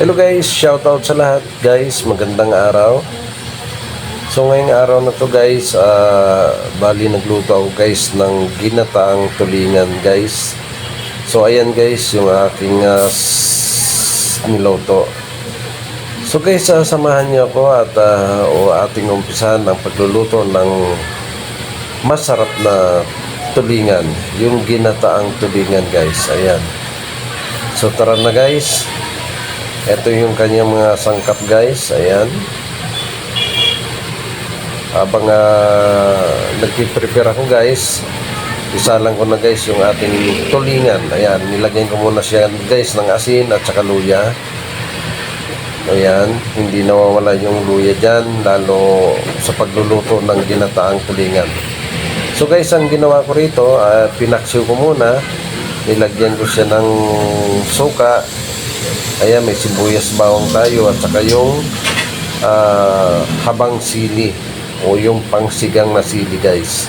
Hello guys, shout out sa lahat guys, magandang araw. So ngayong araw na to guys, ah, bali nagluto ako guys ng ginataang tulingan guys. So ayan guys, yung aking s- niluto. So guys, ah, samahan niyo ako at ah, o ating umpisahan ng pagluluto ng masarap na tulingan. Yung ginataang tulingan guys, ayan. So tara na guys. Ito yung kanyang mga sangkap guys. Ayan. Habang uh, nagpiprepare ako guys, isa lang ko na guys yung ating tulingan. Ayan, nilagyan ko muna siya guys ng asin at saka luya. Ayan, hindi nawawala yung luya dyan, lalo sa pagluluto ng ginataang tulingan. So guys, ang ginawa ko rito, uh, pinaksiw ko muna, nilagyan ko siya ng suka, Ayan, may sibuyas bawang tayo at saka yung ah, habang sili o yung pangsigang na sili guys.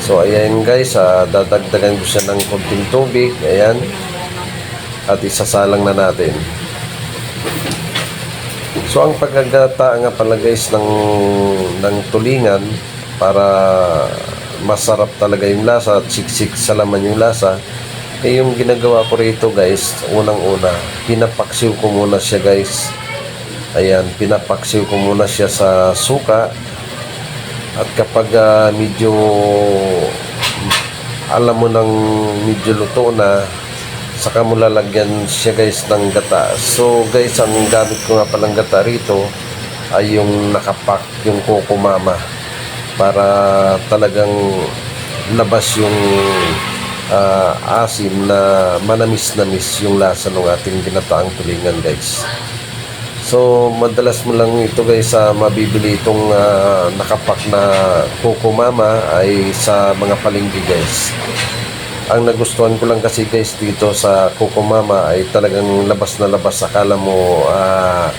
So ayan guys, ah, dadagdagan ko siya ng konting tubig. Ayan. At isasalang na natin. So ang pagkagata nga pala guys ng, ng tulingan para masarap talaga yung lasa at siksik sa laman yung lasa eh yung ginagawa ko rito guys unang-una pinapaksiw ko muna siya guys. Ayan pinapaksiw ko muna siya sa suka. At kapag ah, medyo alam mo nang medyo luto na saka mo lalagyan siya guys ng gata. So guys ang gamit ko nga palang gata rito ay yung nakapak yung Coco Mama. Para talagang labas yung ah, asim na manamis-namis yung lasa ng ating ginataang tulingan guys. So madalas mo lang ito guys sa mabibili itong ah, nakapak na Coco Mama ay sa mga palengke guys. Ang nagustuhan ko lang kasi guys dito sa Coco Mama ay talagang labas na labas. Akala mo ah,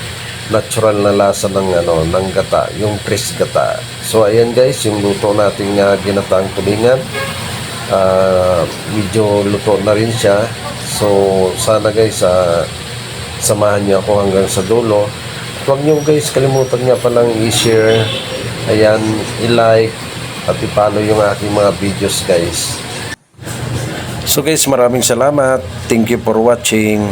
natural na lasa ng ano ng gata yung fresh gata. So ayan guys yung luto nating uh, ginataang tulingan Ah, medyo luto na rin siya so sana guys ah, samahan niyo ako hanggang sa dulo at huwag niyo guys kalimutan nga palang i-share ayan i-like at i-follow yung aking mga videos guys So guys, maraming salamat. Thank you for watching.